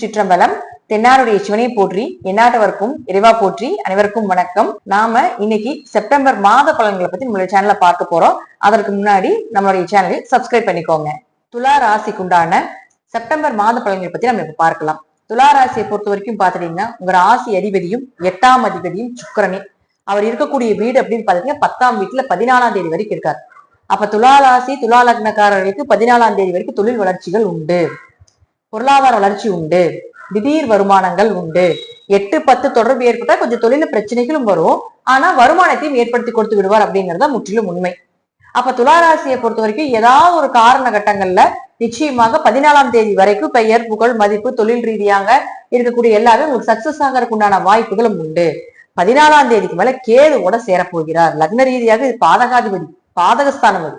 சிற்றம்பலம் தென்னாருடைய சிவனை போற்றி எந்நாட்டவருக்கும் இறைவா போற்றி அனைவருக்கும் வணக்கம். நாம இன்னைக்கு செப்டம்பர் மாத பலன்களை பத்தி நம்மளுடைய சேனலை பார்க்க போறோம். அதற்கு முன்னாடி நம்மளுடைய சேனலை சப்ஸ்கிரைப் பண்ணிக்கோங்க. துலா ராசிக்குண்டான செப்டம்பர் மாத பலன்களை பத்தி நம்ம இப்ப பார்க்கலாம். துலா ராசியை பொறுத்த வரைக்கும் பாத்துட்டீங்கன்னா உங்க ராசி அதிபதியும் எட்டாம் அதிபதியும் சுக்கரனே. அவர் இருக்கக்கூடிய வீடு அப்படின்னு பாத்தீங்கன்னா பத்தாம் வீட்டுல பதினாலாம் தேதி வரைக்கும் இருக்காரு. அப்ப துலா ராசி துலா லக்னக்காரர்களுக்கு பதினாலாம் தேதி வரைக்கும் தொழில் வளர்ச்சிகள் உண்டு. பொருளாதார வளர்ச்சி உண்டு. திடீர் வருமானங்கள் உண்டு. எட்டு பத்து தொடர்பு ஏற்பட்டா கொஞ்சம் தொழில பிரச்சனைகளும் வரும். ஆனா வருமானத்தையும் ஏற்படுத்தி கொடுத்து விடுவார் அப்படிங்கறத முற்றிலும் உண்மை. அப்ப துளாராசியை பொறுத்த வரைக்கும் ஏதாவது ஒரு காரண கட்டங்கள்ல நிச்சயமாக பதினாலாம் தேதி வரைக்கும் பெயர் புகழ் மதிப்பு தொழில் ரீதியாக இருக்கக்கூடிய எல்லாமே உங்களுக்கு சக்சஸ் ஆகிறதுக்கு உண்டான வாய்ப்புகளும் உண்டு. பதினாலாம் தேதிக்கு மேல கேதுவோட சேரப்போகிறார். லக்ன ரீதியாக இது பாதகாதிபதி. பாதகஸ்தானம் அது.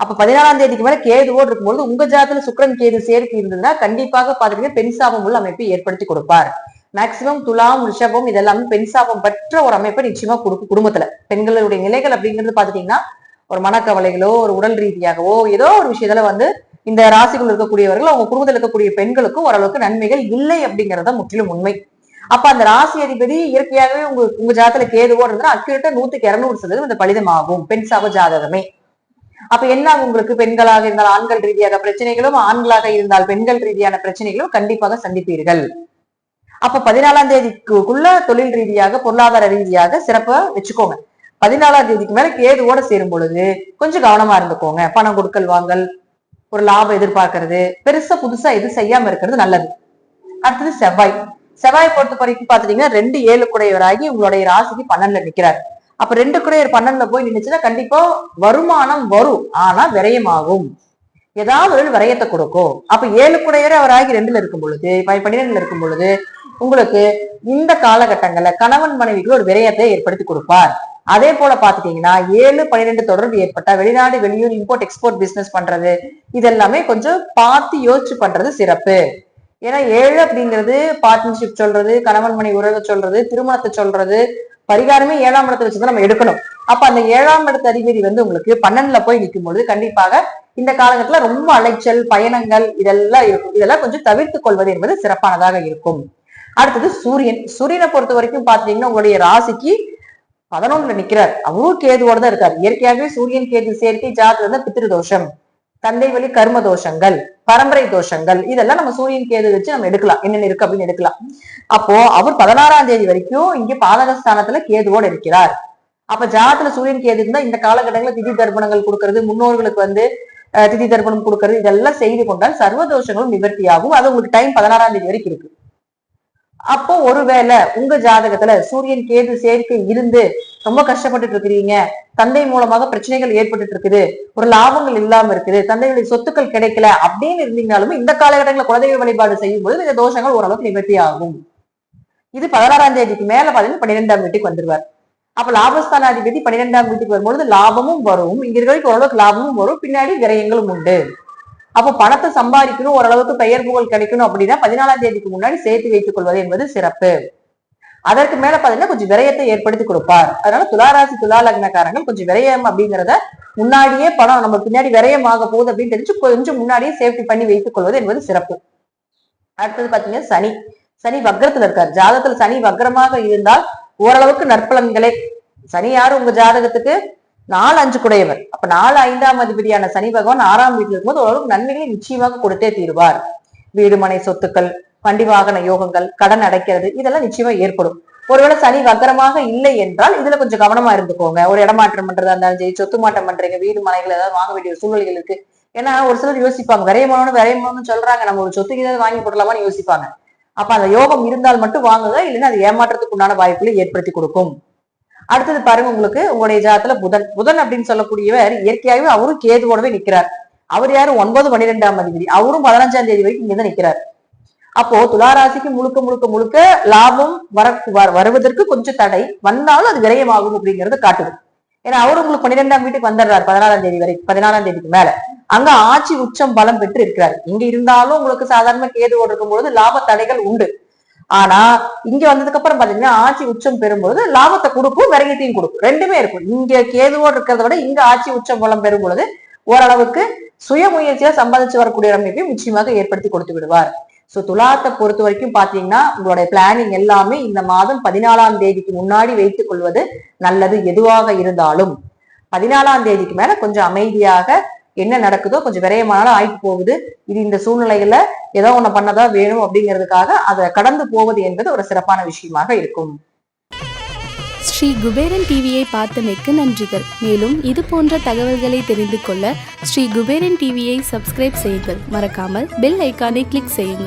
அப்ப பதினாலாம் தேதிக்கு மேல கேதுவோடு இருக்கும்போது உங்க ஜாதத்துல சுக்கிரன் கேது சேர்க்கை இருந்ததுன்னா கண்டிப்பாக பாத்தீங்கன்னா பெண் சாபம் உள்ள அமைப்பை ஏற்படுத்தி கொடுப்பார். மேக்சிமம் துலாம் ரிஷபம் இதெல்லாமே பெண் சாபம் பெற்ற ஒரு அமைப்பை நிச்சயமா கொடுக்கும் குடும்பத்துல. பெண்களுடைய நிலைகள் அப்படிங்கிறது பாத்துட்டீங்கன்னா ஒரு மனக்கவலைகளோ ஒரு உடல் ரீதியாகவோ ஏதோ ஒரு விஷயத்துல வந்து இந்த ராசிக்குள் இருக்கக்கூடியவர்கள் அவங்க குடும்பத்தில் இருக்கக்கூடிய பெண்களுக்கும் ஓரளவுக்கு நன்மைகள் இல்லை அப்படிங்கறத முற்றிலும் உண்மை. அப்ப அந்த ராசி அதிபதி இயற்கையாகவே உங்க உங்க ஜாதத்துல கேது இருந்தா அக்கிட்ட நூத்துக்கு இருநூறு சதவீதம் இந்த பலிதமாகும். பெண் சாப ஜாதகமே. அப்ப என்ன ஆகும் உங்களுக்கு? பெண்களாக இருந்தால் ஆண்கள் ரீதியான பிரச்சனைகளும் ஆண்களாக இருந்தால் பெண்கள் ரீதியான பிரச்சனைகளும் கண்டிப்பாக சந்திப்பீர்கள். அப்ப பதினாலாம் தேதிக்குள்ள தொழில் ரீதியாக பொருளாதார ரீதியாக சிறப்பா வச்சுக்கோங்க. பதினாலாம் தேதிக்கு மேல கேதுவோட சேரும் பொழுது கொஞ்சம் கவனமா இருந்துக்கோங்க. பணம் கொடுக்கல் வாங்கல் ஒரு லாபம் எதிர்பார்க்கறது. பெருசா புதுசா எதுவும் செய்யாம இருக்கிறது நல்லது. அடுத்தது செவ்வாய். செவ்வாய் பொறுத்த வரைக்கும் பாத்துட்டீங்கன்னா ரெண்டு ஏழு குடையவராகி உங்களுடைய ராசிக்கு பன்னெண்டுல நிக்கிறார். அப்ப ரெண்டு குடையர் பன்னெண்டுல போய் நின்றுச்சுன்னா கண்டிப்பா வருமானம் வரும். ஆனா விரயமாகும். ஏதாவது ஒரு விரயத்தை கொடுக்கும். அப்ப ஏழு குடையரே அவராகி ரெண்டுல இருக்கும் பொழுது பன்னிரெண்டுல இருக்கும் பொழுது உங்களுக்கு இந்த காலகட்டங்கள்ல கணவன் மனைவிக்கு ஒரு விரயத்தை ஏற்படுத்தி கொடுப்பார். அதே போல பாத்துட்டீங்கன்னா ஏழு பன்னிரெண்டு தொடர்பு ஏற்பட்டா வெளிநாடு வெளியூர் இம்போர்ட் எக்ஸ்போர்ட் பிசினஸ் பண்றது இதெல்லாமே கொஞ்சம் பார்த்து யோசிச்சு பண்றது சிறப்பு. ஏன்னா ஏழு அப்படிங்கிறது பார்ட்னர்ஷிப் சொல்றது கணவன் மணி உறவை சொல்றது திருமணத்தை சொல்றது பரிகாரமே ஏழாம் இடத்தை வச்சுதான் நம்ம எடுக்கணும். அப்ப அந்த ஏழாம் இடத்த அதிபதி வந்து உங்களுக்கு பன்னெண்டுல போய் நிற்கும் பொழுது கண்டிப்பாக இந்த காலகட்டத்துல ரொம்ப அலைச்சல் பயணங்கள் இதெல்லாம் இருக்கும். இதெல்லாம் கொஞ்சம் தவிர்த்து கொள்வது என்பது சிறப்பானதாக இருக்கும். அடுத்தது சூரியன். சூரியனை பொறுத்த வரைக்கும் பாத்தீங்கன்னா உங்களுடைய ராசிக்கு பதினொன்னுல நிக்கிறார். அவரும் கேதுவோட தான் இருக்கார். இயற்கையாகவே சூரியன் கேது சேர்க்கை ஜாதகம் வந்து பித்திரு தோஷம் தந்தை வழி கர்ம தோஷங்கள் பரம்பரை தோஷங்கள் இதெல்லாம் நம்ம சூரியன் கேது வச்சு நம்ம எடுக்கலாம். என்னென்ன இருக்கு அப்படின்னு எடுக்கலாம். அப்போ அவர் பதினாறாம் தேதி வரைக்கும் இங்க பாதகஸ்தானத்துல கேதுவோடு இருக்கிறார். அப்ப ஜாதத்துல சூரியன் கேது இருந்தா இந்த காலகட்டங்களில் திதி தர்ப்பணங்கள் கொடுக்கறது முன்னோர்களுக்கு வந்து திதி தர்ப்பணம் கொடுக்கறது இதெல்லாம் செய்து கொண்டால் சர்வ தோஷங்களும் நிவர்த்தியாகும். அது உங்களுக்கு டைம் பதினாறாம் தேதி வரைக்கும் இருக்கு. அப்போ ஒருவேளை உங்க ஜாதகத்துல சூரியன் கேது சேர்க்கை இருந்து ரொம்ப கஷ்டப்பட்டுட்டு இருக்கிறீங்க. தந்தை மூலமாக பிரச்சனைகள் ஏற்பட்டுட்டு இருக்குது. ஒரு லாபங்கள் இல்லாம இருக்குது. தந்தையுடைய சொத்துக்கள் கிடைக்கல அப்படின்னு இருந்தீங்கனாலும் இந்த காலகட்டங்களில் குலதெய்வ வழிபாடு செய்யும் பொழுது இந்த தோஷங்கள் ஓரளவுக்கு நிவர்த்தி ஆகும். இது பதினாறாம் தேதிக்கு மேல பாத்தீங்கன்னா பன்னிரெண்டாம் வீட்டுக்கு வந்துருவார். அப்ப லாபஸ்தானாதிபதி பன்னிரெண்டாம் வீட்டுக்கு வரும்பொழுது லாபமும் வரும். இங்க இருக்கிற ஓரளவுக்கு லாபமும் வரும். பின்னாடி விரயங்களும் உண்டு. அப்போ பணத்தை சம்பாதிக்கணும். ஓரளவுக்கு பெயர் புகழ் கிடைக்கணும் அப்படின்னா பதினாலாம் தேதிக்கு முன்னாடி சேர்த்து வைத்துக் கொள்வது என்பது சிறப்பு. அதற்கு மேல பாத்தீங்கன்னா கொஞ்சம் விரயத்தை ஏற்படுத்தி கொடுப்பார். அதனால துளாராசி துலா லக்னக்காரங்கள் கொஞ்சம் விரயம் அப்படிங்கிறத முன்னாடியே பணம் நம்ம பின்னாடி விரயம் ஆக போகுது அப்படின்னு தெரிஞ்சு கொஞ்சம் முன்னாடியே சேஃப்டி பண்ணி வைத்துக் கொள்வது என்பது சிறப்பு. அடுத்தது பாத்தீங்கன்னா சனி. சனி வக்ரத்துல இருக்கார். ஜாதகத்துல சனி வக்ரமாக இருந்தால் ஓரளவுக்கு நற்பலன்களே. சனி யாரு? உங்க ஜாதகத்துக்கு நாலு அஞ்சு குடையவர். அப்ப நாலு ஐந்தாம் அதிபதியான சனி பகவான் ஆறாம் வீட்டுல இருக்கும்போது ஓரளவுக்கு நன்மைகளை நிச்சயமாக கொடுத்தே தீருவார். வீடுமனை சொத்துக்கள் வண்டி வாகன யோகங்கள் கடன் அடைக்கிறது இதெல்லாம் நிச்சயமா ஏற்படும். ஒருவேளை சனி வக்கரமாக இல்லை என்றால் இதுல கொஞ்சம் கவனமா இருந்துக்கோங்க. ஒரு இடமாற்றம் பண்றதா இருந்தாலும் சரி சொத்து மாற்றம் பண்றீங்க வீடு மனைகள் ஏதாவது வாங்க வேண்டிய சூழ்நிலைகள் இருக்கு. ஏன்னா ஒரு சிலர் யோசிப்பாங்க விரையமானு விரையமானு சொல்றாங்க நம்ம ஒரு சொத்துக்கு ஏதாவது வாங்கி போடலாமான்னு யோசிப்பாங்க. அப்ப அந்த யோகம் இருந்தால் மட்டும் வாங்குங்க இல்லைன்னா அது ஏமாற்றத்துக்கு உண்டான வாய்ப்புகளை ஏற்படுத்தி கொடுக்கும். அடுத்தது பாருங்க உங்களுக்கு உங்களுடைய ஜாதத்துல புதன். புதன் அப்படின்னு சொல்லக்கூடியவர் இயற்கையாகவே அவரும் கேதுவோடவே நிக்கிறார். அவர் யாரும் ஒன்பது பன்னிரெண்டாம் அதிபதி. அவரும் பதினஞ்சாம் தேதி வரைக்கும் இங்கதான் நிக்கிறார். அப்போ துளாராசிக்கு முழுக்க முழுக்க முழுக்க லாபம் வர வ- வருவதற்கு கொஞ்சம் தடை. வந்தாலும் அது விரயமாகும் அப்படிங்கறத காட்டுது. ஏன்னா அவரு உங்களுக்கு பன்னிரெண்டாம் வீட்டுக்கு வந்துடுறாரு பதினாலாம் தேதி வரை பதினாலாம் தேதிக்கு மேல. அங்க ஆட்சி உச்சம் பலம் பெற்று இருக்கிறார். இங்க இருந்தாலும் உங்களுக்கு சாதாரண கேதுவோடு இருக்கும் பொழுது லாப தடைகள் உண்டு. ஆனா இங்க வந்ததுக்கு அப்புறம் பாத்தீங்கன்னா ஆட்சி உச்சம் பெறும்பொழுது லாபத்தை கொடுக்கும் விரயத்தையும் கொடுக்கும் ரெண்டுமே இருக்கும். இங்க கேதுவோடு இருக்கிறத விட இங்க ஆட்சி உச்சம் பலம் பெறும் பொழுது ஓரளவுக்கு சுய முயற்சியா சம்பாதிச்சு வரக்கூடிய அமைப்பையும் நிச்சயமாக ஏற்படுத்தி கொடுத்து விடுவார். ஸோ துலாத்தை பொறுத்த வரைக்கும் பார்த்தீங்கன்னா உங்களுடைய பிளானிங் எல்லாமே இந்த மாதம் பதினாலாம் தேதிக்கு முன்னாடி வைத்துக் கொள்வது நல்லது எதுவாக இருந்தாலும். பதினாலாம் தேதிக்கு மேல கொஞ்சம் அமைதியாக என்ன நடக்குதோ கொஞ்சம் விரயமானாலும் ஆயிட்டு போகுது. இது இந்த சூழ்நிலையில ஏதோ ஒண்ணு பண்ணதான் வேணும் அப்படிங்கிறதுக்காக அதை கடந்து போவது என்பது ஒரு சிறப்பான விஷயமாக இருக்கும். ஸ்ரீ குபேரன் டிவியை பார்த்தமைக்கு நன்றிகள். மேலும் இது போன்ற தகவல்களை தெரிந்து கொள்ள ஸ்ரீ குபேரன் டிவியை சப்ஸ்கிரைப் செய்யுங்கள். மறக்காமல் பெல் ஐக்கானை கிளிக் செய்யுங்கள்.